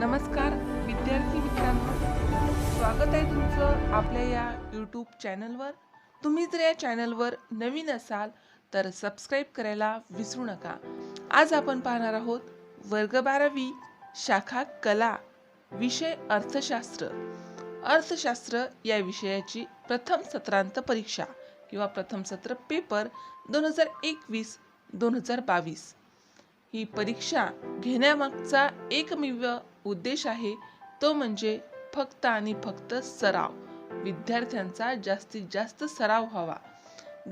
नमस्कार विद्यार्थी मित्रांनो. स्वागत आहे तुमचं आपल्या या यूट्यूब चॅनलवर तुम्ही जर या चॅनलवर नवीन असाल तर सबस्क्राईब करायला विसरू नका. आज आपण पाहणार आहोत वर्ग बारावी शाखा कला विषय अर्थशास्त्र. अर्थशास्त्र या विषयाची प्रथम सत्रांत परीक्षा किंवा प्रथम सत्र पेपर दोन हजार एकवीस दोन हजार बावीस. ही परीक्षा घेण्यामागचा एकमेव उद्देश आहे तो म्हणजे फक्त आणि फक्त सराव. विद्यार्थ्यांचा जास्तीत जास्त सराव व्हावा.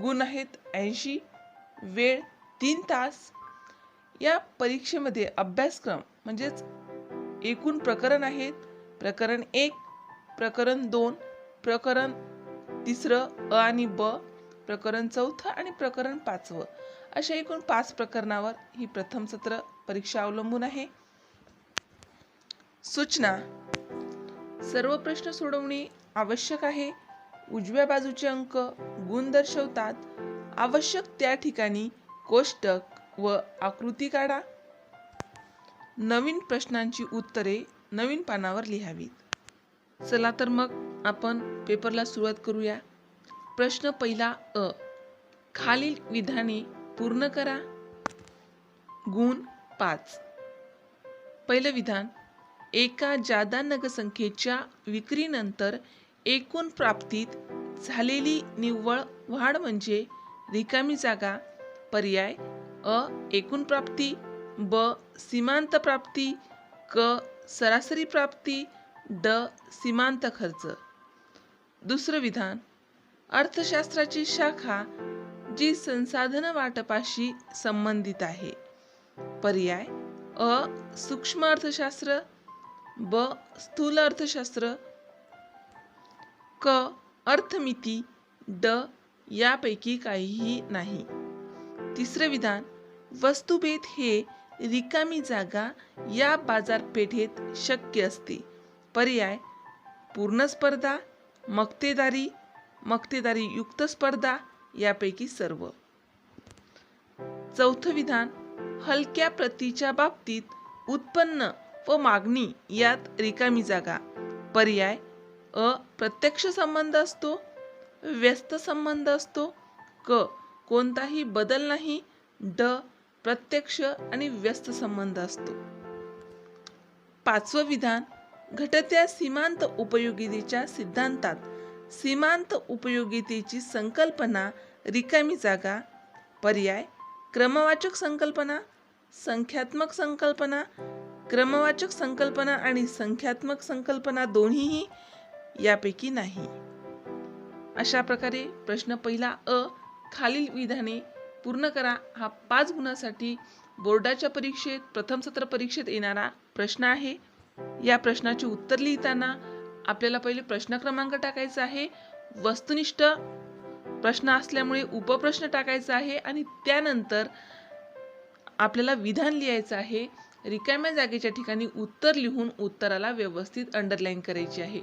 गुण आहेत ऐंशी वेळ तीन तास. या परीक्षेमध्ये अभ्यासक्रम म्हणजेच एकूण प्रकरण आहेत. प्रकरण एक प्रकरण दोन प्रकरण तिसरं अ आणि ब प्रकरण चौथं आणि प्रकरण पाचवं. अशा एकूण पाच प्रकरणावर ही प्रथम सत्र परीक्षा अवलंबून आहे. सूचना. सर्व प्रश्न सोडवणे आवश्यक आहे. उजव्या बाजूचे अंक गुण दर्शवतात. आवश्यक त्या ठिकाणी कोष्टक व आकृती काढा. नवीन प्रश्नांची उत्तरे नवीन पानावर लिहावीत. चला तर मग आपण पेपरला सुरुवात करूया. प्रश्न पहिला अ. खालील विधाने पूर्ण करा. गुण पाच. पहिलं विधान एका जादा नगसंख्येच्या विक्रीनंतर एकूण प्राप्तीत झालेली निव्वळ वाढ म्हणजे रिकामी जागा पर्याय अ एकूण प्राप्ती ब सीमांत प्राप्ती क सरासरी प्राप्ती ड सीमांत खर्च. दुसरं विधान अर्थशास्त्राची शाखा जी संसाधन वाटपाशी संबंधित आहे. पर्याय अ सूक्ष्म अर्थशास्त्र ब स्थूल अर्थशास्त्र क अर्थमिती ड यापैकी काहीही नाही. तिसरे विधान वस्तुभेद हे रिकामी जागा या बाजारपेठेत शक्य असते. पर्याय पूर्ण स्पर्धा मक्तेदारी मक्तेदारी युक्त स्पर्धा यापैकी सर्व. चौथं विधान हलक्या प्रतीच्या बाबतीत उत्पन्न व मागणी यात रिकामी जागा. पर्याय अ प्रत्यक्ष संबंध असतो व्यस्त संबंध असतो क कोणताही बदल नाही ड प्रत्यक्ष आणि व्यस्त संबंध असतो. पाचवं विधान घटत्या सीमांत उपयोगितेच्या सिद्धांतात सीमांत उपयोगितेची संकल्पना रिकामी जागा पर्याय क्रमवाचक संकल्पना संख्यात्मक संकल्पना क्रमवाचक संकल्पना आणि संख्यात्मक संकल्पना दोन्हीही यापैकी नाही. अशा प्रकारे प्रश्न पहिला अ खालील विधाने पूर्ण करा. हा पाच गुणासाठी बोर्डाच्या परीक्षेत प्रथम सत्र परीक्षेत येणारा प्रश्न आहे. या प्रश्नाचे उत्तर लिहिताना आपल्याला पहिले प्रश्न क्रमांक टाकायचा आहे. वस्तुनिष्ठ प्रश्न असल्यामुळे उपप्रश्न टाकायचा आहे आणि त्यानंतर आपल्याला विधान लिहायचं आहे. रिकाम्या जागेच्या ठिकाणी उत्तर लिहून उत्तराला व्यवस्थित अंडरलाईन करायची आहे.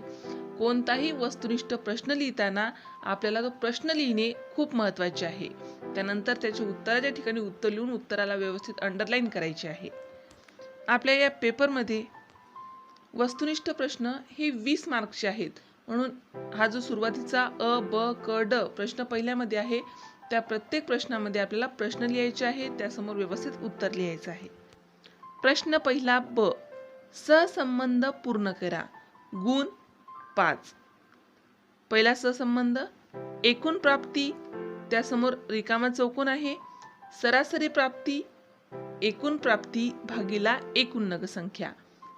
कोणताही वस्तुनिष्ठ प्रश्न लिहिताना आपल्याला तो प्रश्न लिहिणे खूप महत्त्वाचे आहे. त्यानंतर त्याच्या उत्तराच्या ठिकाणी उत्तर लिहून उत्तराला व्यवस्थित अंडरलाईन करायचे आहे. आपल्या या पेपरमध्ये वस्तुनिष्ठ प्रश्न हे वीस मार्क्सचे आहेत. म्हणून हा जो सुरुवातीचा अ ब क ड प्रश्न पहिल्यामध्ये आहे त्या प्रत्येक प्रश्नामध्ये आपल्याला प्रश्न लिहायचे आहे त्यासमोर व्यवस्थित उत्तर लिहायचं आहे. प्रश्न पहिला ब. सहसंबंध पूर्ण करा. गुण पाच. पहिला सहसंबंध एकूण प्राप्ती त्यासमोर रिकामा चौकोन आहे. सरासरी प्राप्ती एकूण प्राप्ती भागीला एकूण नगसंख्या.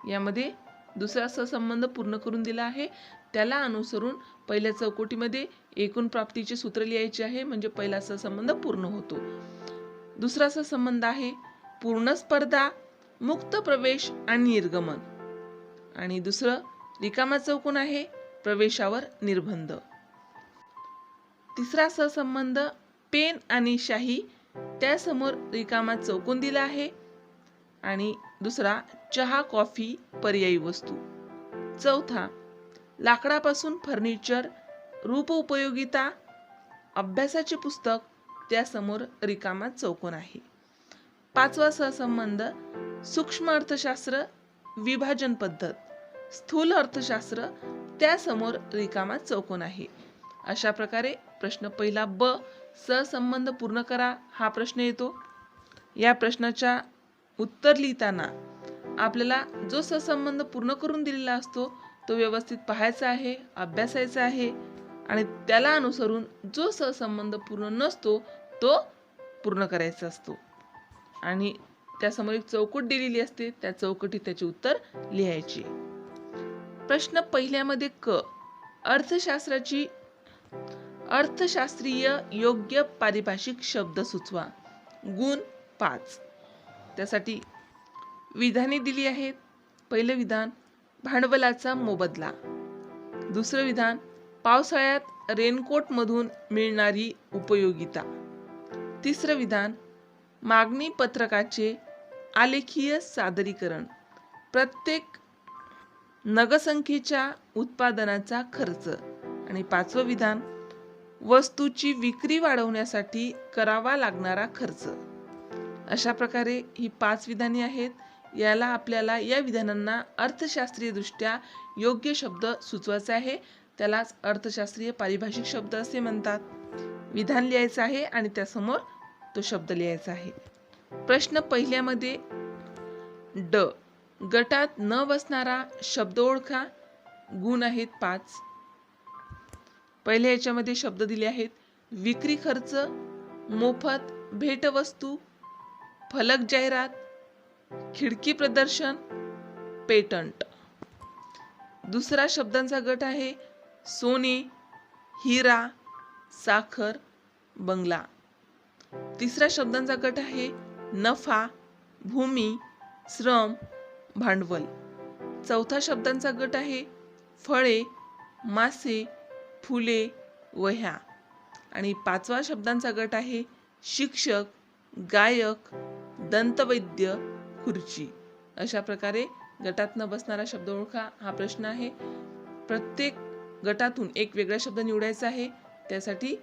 यामध्ये दुसरा सहसंबंध पूर्ण करून दिला आहे. त्याला अनुसरून पहिल्या चौकटीमध्ये एकूण प्राप्तीचे सूत्र लिहायचे आहे. म्हणजे पहिला सहसंबंध पूर्ण होतो. दुसरा सहसंबंध आहे पूर्ण स्पर्धा मुक्त प्रवेश आणि निर्गमन. आणि दुसरं रिकामा चौकोन आहे प्रवेशावर निर्बंध. तिसरा सहसंबंध पेन आणि शाही त्यासमोर रिकामा चौकोन दिला आहे. आणि दुसरा चहा कॉफी पर्यायी वस्तू. चौथा लाकडापासून फर्निचर रूप उपयोगिता अभ्यासाचे पुस्तक त्यासमोर रिकामा चौकोन आहे. पाचवा सहसंबंध सूक्ष्म अर्थशास्त्र विभाजन पद्धत. स्थूल अर्थशास्त्र त्यासमोर रिकामा चौकोन आहे. अशा प्रकारे प्रश्न पहिला ब सहसंबंध पूर्ण करा हा प्रश्न येतो. या प्रश्नाच्या उत्तर लिहिताना आपल्याला जो सहसंबंध पूर्ण करून दिलेला असतो तो व्यवस्थित पाहायचा आहे अभ्यासायचा आहे आणि त्याला अनुसरून जो सहसंबंध पूर्ण नसतो तो पूर्ण करायचा असतो. आणि त्यासमोर एक चौकट दिलेली असते त्या चौकटीत त्याचे उत्तर लिहायचे. प्रश्न पहिल्यामध्ये क अर्थशास्त्राची अर्थशास्त्रीय योग्य पारिभाषिक शब्द सुचवा. गुण पाच. त्यासाठी विधाने दिली आहेत. पहिलं विधान भांडवलाचा मोबदला. दुसरं विधान पावसाळ्यात रेनकोटमधून मिळणारी उपयोगिता. तिसरं विधान मागणी पत्रकाचे आलेखीय सादरीकरण. प्रत्येक नगसंख्येच्या उत्पादनाचा खर्च. आणि पाचवं विधान वस्तूची विक्री वाढवण्यासाठी करावा लागणारा खर्च. अशा प्रकारे ही पाच विधाने आहेत. याला आपल्याला या विधानांना अर्थशास्त्रीयदृष्ट्या योग्य शब्द सुचवायचा आहे. त्यालाच अर्थशास्त्रीय पारिभाषिक शब्द असे म्हणतात. विधान लिहायचं आहे आणि त्यासमोर तो शब्द लिहायचा आहे. प्रश्न पहिल्यामध्ये ड. गटात न बसणारा शब्द ओळखा. गुण आहेत पाच. पहिल्या याच्यामध्ये शब्द दिले आहेत. विक्री खर्च मोफत भेटवस्तू फलक जाहिरात खिडकी प्रदर्शन पेटंट. दुसरा शब्दांचा गट आहे सोने हिरा साखर बंगला. तिसरा शब्दांचा गट आहे नफा भूमी श्रम भांडवल. चौथा शब्दांचा गट आहे फळे मासे फुले वह्या आणि पाचवा शब्दांचा गट आहे शिक्षक गायक दंतवैद्य खुर्ची. अशा प्रकारे गटात न बसणारा शब्द ओळखा हा प्रश्न आहे. प्रत्येक गटातून एक वेगळा शब्द निवडायचा आहे. त्यासाठी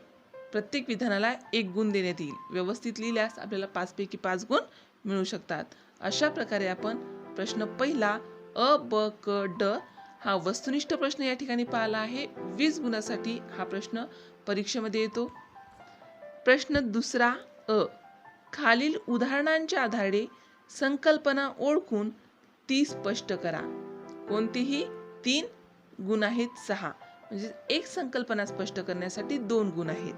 प्रत्येक विधानाला एक गुण देण्यात येईल. व्यवस्थित लिहिल्यास आपल्याला पाचपैकी पाच गुण मिळू शकतात. अशा प्रकारे आपण प्रश्न पहिला अ ब क ड हा वस्तुनिष्ठ प्रश्न या ठिकाणी पाहिला आहे. वीस गुणासाठी हा प्रश्न परीक्षेमध्ये येतो. प्रश्न दुसरा अ. खालील उदाहरणांच्या आधारे संकल्पना ओळखून ती स्पष्ट करा. कोणतीही तीन गुण आहेत सहा. म्हणजे एक संकल्पना स्पष्ट करण्यासाठी दोन गुण आहेत.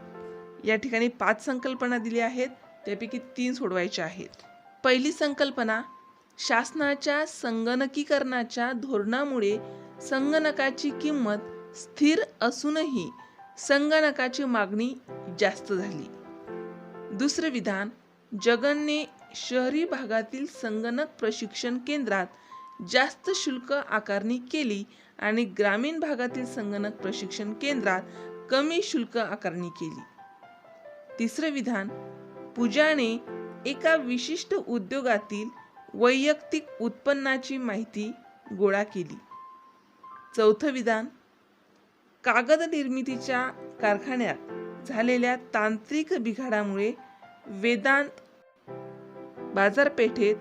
या ठिकाणी पाच संकल्पना दिल्या आहेत त्यापैकी तीन सोडवायच्या आहेत. पहिली संकल्पना शासनाच्या संगणकीकरणाच्या धोरणामुळे संगणकाची किंमत स्थिर असूनही संगणकाची मागणी जास्त झाली. दुसरं विधान जगनने शहरी भागातील संगणक प्रशिक्षण केंद्रात जास्त शुल्क आकारणी केली आणि ग्रामीण भागातील संगणक प्रशिक्षण केंद्रात कमी शुल्क आकारणी केली. तिसरं विधान पूजाने एका विशिष्ट उद्योगातील वैयक्तिक उत्पन्नाची माहिती गोळा केली. चौथं विधान कागद निर्मितीच्या कारखान्यात झालेल्या तांत्रिक बिघाडामुळे वेदांत बाजारपेठेत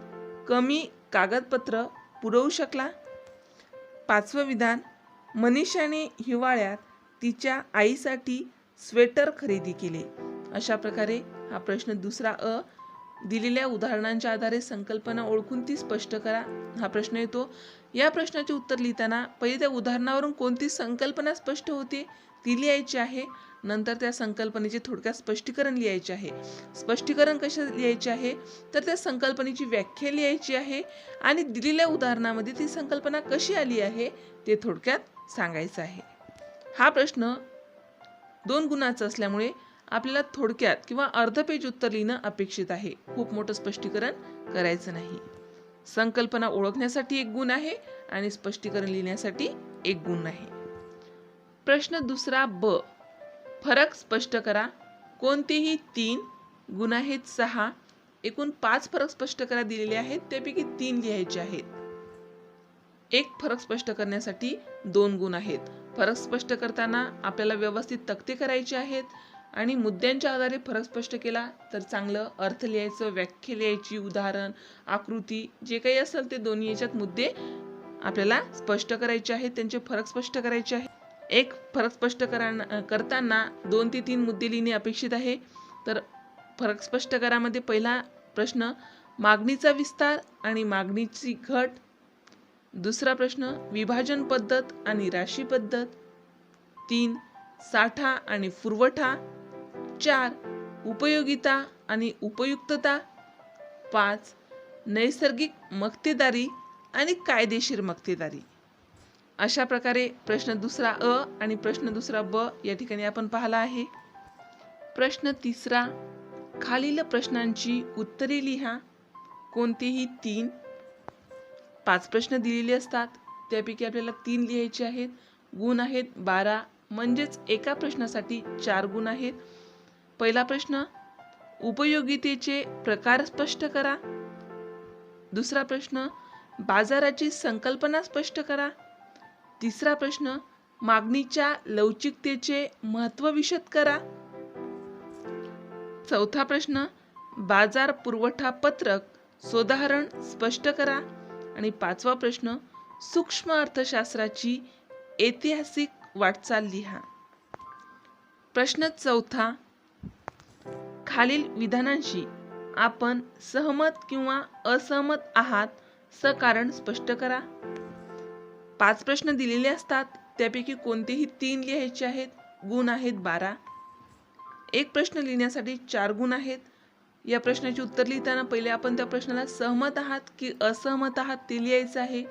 कमी कागदपत्र पुरवू शकला? पाचवं विधान मनीषाने हिवाळ्यात तिच्या आईसाठी स्वेटर खरेदी केले. अशा प्रकारे हा प्रश्न दुसरा अ दिलेल्या उदाहरणांच्या आधारे संकल्पना ओळखून ती स्पष्ट करा. हा प्रश्न येतो. या प्रश्नाचे उत्तर लिहिताना पहिले त्या उदाहरणावरून कोणती संकल्पना स्पष्ट होते? ती लिहायची आहे. नंतर त्या संकल्पनेचे थोडक्यात स्पष्टीकरण लिहायचे आहे. स्पष्टीकरण कसे लिहायचे आहे? तर त्या संकल्पनेची व्याख्या लिहायची आहे आणि दिलेल्या उदाहरणामध्ये ती संकल्पना कशी आली आहे ते थोडक्यात सांगायचं आहे. हा प्रश्न दोन गुणाचा असल्यामुळे आपल्याला थोडक्यात किंवा अर्ध पेज उत्तर लिहिणं अपेक्षित आहे. खूप मोठं स्पष्टीकरण करायचं नाही. संकल्पना ओळखण्यासाठी एक गुण आहे आणि स्पष्टीकरण लिहिण्यासाठी एक गुण आहे प्रश्न दुसरा ब. फरक स्पष्ट करा. कोणतेही तीन गुण आहेत सहा एकूण पाच फरक स्पष्ट करा दिलेले आहेत. त्यापैकी तीन लिहायचे आहेत. एक फरक स्पष्ट करण्यासाठी दोन गुण आहेत. फरक स्पष्ट करताना आपल्याला व्यवस्थित तक्ते करायचे आहेत. आणि मुद्द्यांच्या आधारे फरक स्पष्ट केला तर चांगलं अर्थ लिहायचं व्याख्या लिहायची उदाहरण आकृती जे काही असेल ते दोन्ही याच्यात मुद्दे आपल्याला स्पष्ट करायचे आहेत. त्यांचे फरक स्पष्ट करायचे आहेत. एक फरक स्पष्ट करा करताना दोन ते तीन मुद्दे लिहिणे अपेक्षित आहे. तर फरक स्पष्ट करामध्ये पहिला प्रश्न मागणीचा विस्तार आणि मागणीची घट. दुसरा प्रश्न विभाजन पद्धत आणि राशी पद्धत. तीन साठा आणि पुरवठा. चार उपयोगिता आणि उपयुक्तता. पाच नैसर्गिक मक्तेदारी आणि कायदेशीर मक्तेदारी. अशा प्रकारे प्रश्न दुसरा अ आणि प्रश्न दुसरा ब या ठिकाणी आपण पाहिला आहे. प्रश्न तिसरा खालील प्रश्नांची उत्तरे लिहा. कोणतेही तीन पाच प्रश्न दिलेले असतात. त्यापैकी आपल्याला तीन लिहायचे आहेत. गुण आहेत बारा म्हणजेच एका प्रश्नासाठी चार गुण आहेत. पहिला प्रश्न उपयोगितेचे प्रकार स्पष्ट करा. दुसरा प्रश्न बाजाराची संकल्पना स्पष्ट करा. तिसरा प्रश्न मागणीच्या लवचिकतेचे महत्त्व विशद करा. चौथा प्रश्न बाजार पुरवठा पत्रक सोदाहरण स्पष्ट करा. आणि पाचवा प्रश्न सूक्ष्म अर्थशास्त्राची ऐतिहासिक वाटचाल लिहा. प्रश्न चौथा खालील विधानांशी आपण सहमत किंवा असहमत आहात स कारण स्पष्ट करा. पाच प्रश्न दिलेले असतात. त्यापैकी कोणतेही तीन लिहायचे आहेत. गुण आहेत बारा. एक प्रश्न लिहिण्यासाठी चार गुण आहेत. या प्रश्नाचे उत्तर लिहिताना पहिले आपण त्या प्रश्नाला सहमत आहात की असहमत आहात ते लिहायचं आहे.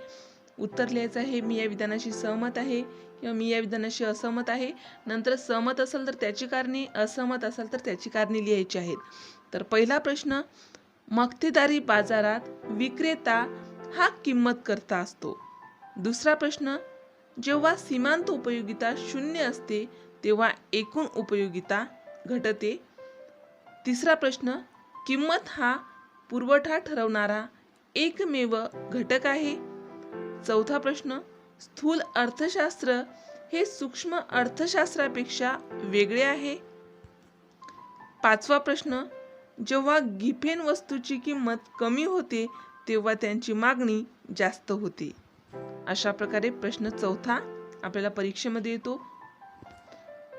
उत्तर लिहायचं आहे मी या विधानाशी सहमत आहे किंवा मी या विधानाशी असहमत आहे. नंतर सहमत असेल तर त्याची कारणे असहमत असेल तर त्याची कारणे लिहायची आहेत. तर पहिला प्रश्न मक्तेदारी बाजारात विक्रेता हा किंमत करता असतो. दुसरा प्रश्न जेव्हा सीमांत उपयोगिता शून्य असते तेव्हा एकूण उपयोगिता घटते. तिसरा प्रश्न किंमत हा पुरवठा ठरवणारा एकमेव घटक आहे. चौथा प्रश्न स्थूल अर्थशास्त्र हे सूक्ष्म अर्थशास्त्रापेक्षा वेगळे आहे. पाचवा प्रश्न जेव्हा गिफेन वस्तूची किंमत कमी होते तेव्हा त्यांची मागणी जास्त होते. अशा प्रकारे प्रश्न चौथा आपल्याला परीक्षेमध्ये येतो.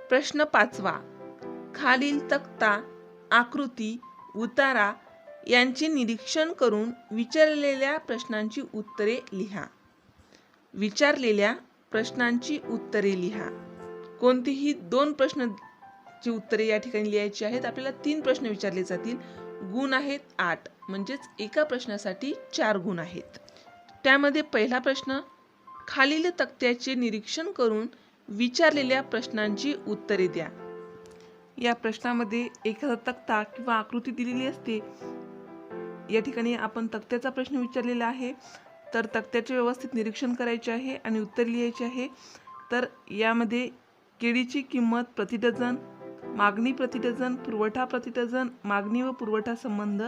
प्रश्न पाचवा खालील तक्ता आकृती उतारा यांचे निरीक्षण करून विचारलेल्या प्रश्नांची उत्तरे लिहा. विचारलेल्या प्रश्नांची उत्तरे लिहा. कोणतीही दोन प्रश्नची उत्तरे या ठिकाणी लिहायची आहेत आपल्याला तीन प्रश्न विचारले जातील. गुण आहेत आठ म्हणजेच एका प्रश्नासाठी चार गुण आहेत. त्यामध्ये पहिला प्रश्न खालील तक्त्याचे निरीक्षण करून विचारलेल्या प्रश्नांची उत्तरे द्या. या प्रश्नामध्ये एखादा तक्ता किंवा आकृती दिलेली असते. या ठिकाणी आपण तक्त्याचा प्रश्न विचारलेला आहे. तर तक्त्याचे व्यवस्थित निरीक्षण करायचे आहे आणि उत्तर लिहायचे आहे. तर यामध्ये केळीची किंमत प्रति डझन मागणी प्रति डझन पुरवठा प्रति डझन मागणी व पुरवठा संबंध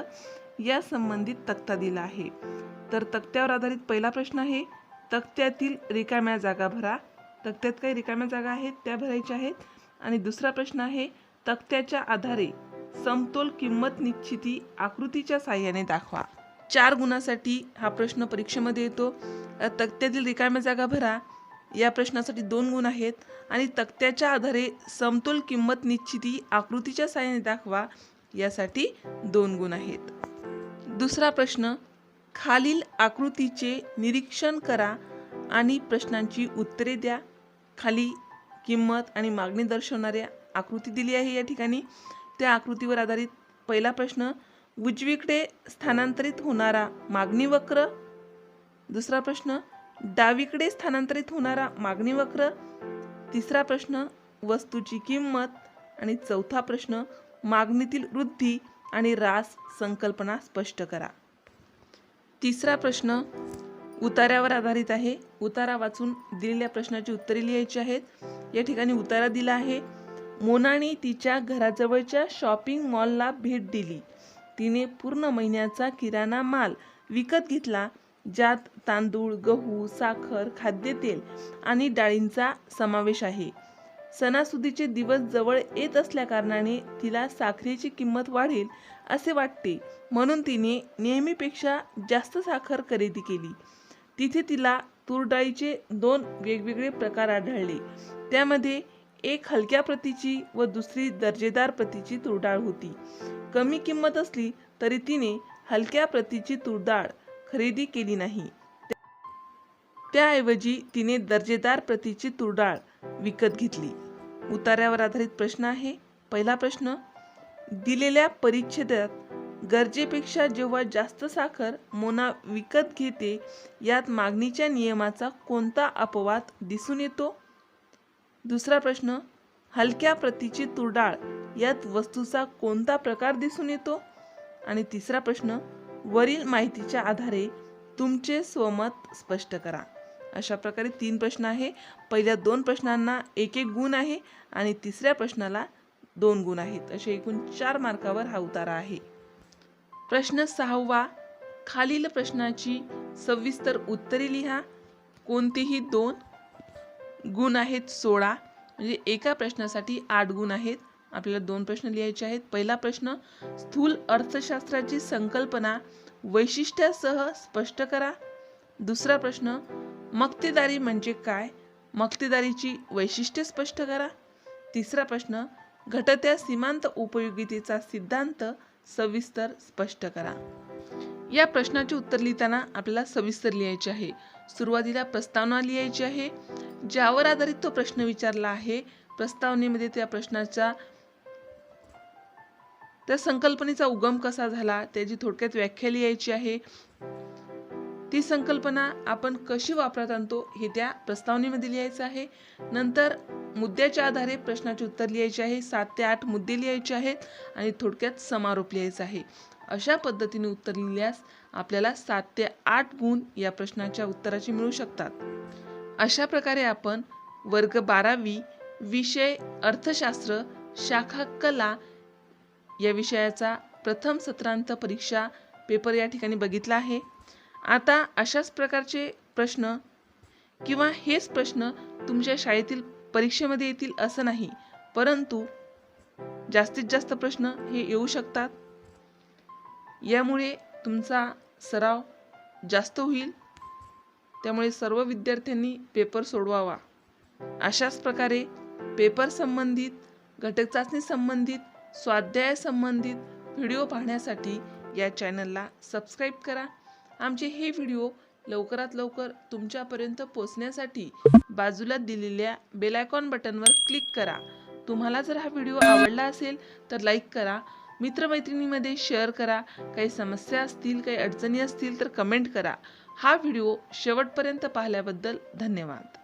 या संबंधित तक्ता दिला आहे. तर तक्त्यावर आधारित पहिला प्रश्न आहे. तक्त्यातील रिकाम्या जागा भरा. तक्त्यात काही रिकाम्या जागा आहेत त्या भरायच्या आहेत. आणि दुसरा प्रश्न आहे तक्त्याच्या आधारे समतोल किंमत निश्चिती आकृतीच्या साह्याने दाखवा. चार गुणासाठी हा प्रश्न परीक्षेमध्ये येतो. तक्त्यातील रिकाम्या जागा भरा. या प्रश्नासाठी दोन गुण आहेत. आणि तक्त्याच्या आधारे समतोल किंमत निश्चिती आकृतीच्या साह्याने दाखवा. यासाठी दोन गुण आहेत. दुसरा प्रश्न खालील आकृतीचे निरीक्षण करा आणि प्रश्नांची उत्तरे द्या. खाली किंमत आणि मागणी दर्शवणाऱ्या आकृती दिली आहे या ठिकाणी. त्या आकृतीवर आधारित पहिला प्रश्न उजवीकडे स्थानांतरित होणारा मागणी वक्र. दुसरा प्रश्न डावीकडे स्थानांतरित होणारा मागणी वक्र. तिसरा प्रश्न वस्तूची किंमत. आणि चौथा प्रश्न मागणीतील वृद्धी आणि रास संकल्पना स्पष्ट करा. तिसरा प्रश्न उतार्यावर आधारित आहे. उतारा वाचून दिलेल्या प्रश्नाची उत्तरे लिहायची आहेत. या ठिकाणी उतारा दिला आहे. मोनाने तिच्या घराजवळच्या शॉपिंग मॉलला भेट दिली. तिने पूर्ण महिन्याचा किराणा माल विकत घेतला ज्यात तांदूळ गहू साखर खाद्यतेल आणि डाळींचा समावेश आहे. सणासुदीचे दिवस जवळ येत असल्याकारणाने तिला साखरेची किंमत वाढेल असे वाटते. म्हणून तिने नेहमीपेक्षा जास्त साखर खरेदी केली. तिथे तिला तूर डाळीचे दोन वेगवेगळे प्रकार आढळले. त्यामध्ये एक हलक्या प्रतीची व दुसरी दर्जेदार प्रतीची तूर डाळ होती. कमी किंमत असली तरी तिने हलक्या प्रतीची तूर डाळ खरेदी केली नाही. त्याऐवजी तिने दर्जेदार प्रतीची तूर डाळ विकत घेतली. उतार्यावर आधारित प्रश्न आहे. पहिला प्रश्न दिलेल्या परिच्छेदात गरजेपेक्षा जेव्हा जास्त साखर मोना विकत घेते यात मागणीच्या नियमाचा कोणता अपवाद दिसून येतो? दुसरा प्रश्न हलक्या प्रतीची तुरडाळ यात वस्तूचा कोणता प्रकार दिसून येतो? आणि तिसरा प्रश्न वरील माहितीच्या आधारे तुमचे स्वमत स्पष्ट करा. अशा प्रकारे तीन प्रश्न आहे. पहिल्या दोन प्रश्नांना एक एक गुण आहे आणि तिसऱ्या प्रश्नाला दोन गुण आहेत. असे एकूण चार मार्कावर हा उतारा आहे. प्रश्न सहावा खालील प्रश्नाची सविस्तर उत्तरे लिहा. कोणतेही दोन गुण आहेत सोळा. म्हणजे एका प्रश्नासाठी आठ गुण आहेत. आपल्याला दोन प्रश्न लिहायचे आहेत. पहिला प्रश्न स्थूल अर्थशास्त्राची संकल्पना वैशिष्ट्यासह स्पष्ट करा. दुसरा प्रश्न मक्तेदारी म्हणजे काय? मक्तेदारीची वैशिष्ट्ये स्पष्ट करा. तिसरा प्रश्न घटत्या सीमांत उपयोगितेचा सिद्धांत सविस्तर स्पष्ट करा. या प्रश्नाचे उत्तर लिहिताना आपल्याला सविस्तर लिहायचे आहे. सुरुवातीला प्रस्तावना लिहायची आहे. ज्यावर आधारित तो प्रश्न विचारला आहे प्रस्तावनेमध्ये त्या प्रश्नाचा त्या संकल्पनेचा उगम कसा झाला त्याची थोडक्यात व्याख्या लिहायची आहे. ती संकल्पना आपण कशी वापरात आणतो हे त्या प्रस्तावनेमध्ये लिहायचं आहे. नंतर मुद्द्याच्या आधारे प्रश्नाचे उत्तर लिहायचे आहे. सात ते आठ मुद्दे लिहायचे आहेत आणि थोडक्यात समारोप लिहायचा आहे. अशा पद्धतीने उत्तर लिहिल्यास आपल्याला सात ते आठ गुण या प्रश्नाच्या उत्तराचे मिळू शकतात. अशा प्रकारे आपण वर्ग बारावी विषय अर्थशास्त्र शाखा कला या विषयाचा प्रथम सत्रांत परीक्षा पेपर या ठिकाणी बघितला आहे. आता अशाच प्रकारचे प्रश्न किंवा हेच प्रश्न तुमच्या शाळेतील परीक्षेमध्ये येतील असं नाही परंतु जास्तीत जास्त प्रश्न हे येऊ शकतात. यामुळे तुमचा सराव जास्त होईल. त्यामुळे सर्व विद्यार्थ्यांनी पेपर सोडवावा. अशाच प्रकारे पेपर संबंधित घटक चाचणी संबंधित स्वाध्याय संबंधित व्हिडिओ पाहण्यासाठी या चॅनलला सबस्क्राईब करा. आमचे हे व्हिडिओ लवकरात लवकर तुमच्यापर्यंत पोचण्यासाठी बाजूला दिलेल्या बेलायकॉन बटनवर क्लिक करा. तुम्हाला जर हा व्हिडिओ आवडला असेल तर लाईक करा. मित्रमैत्रिणीमध्ये शेअर करा. काही समस्या असतील काही अडचणी असतील तर कमेंट करा. हा व्हिडिओ शेवटपर्यंत पाहिल्याबद्दल धन्यवाद.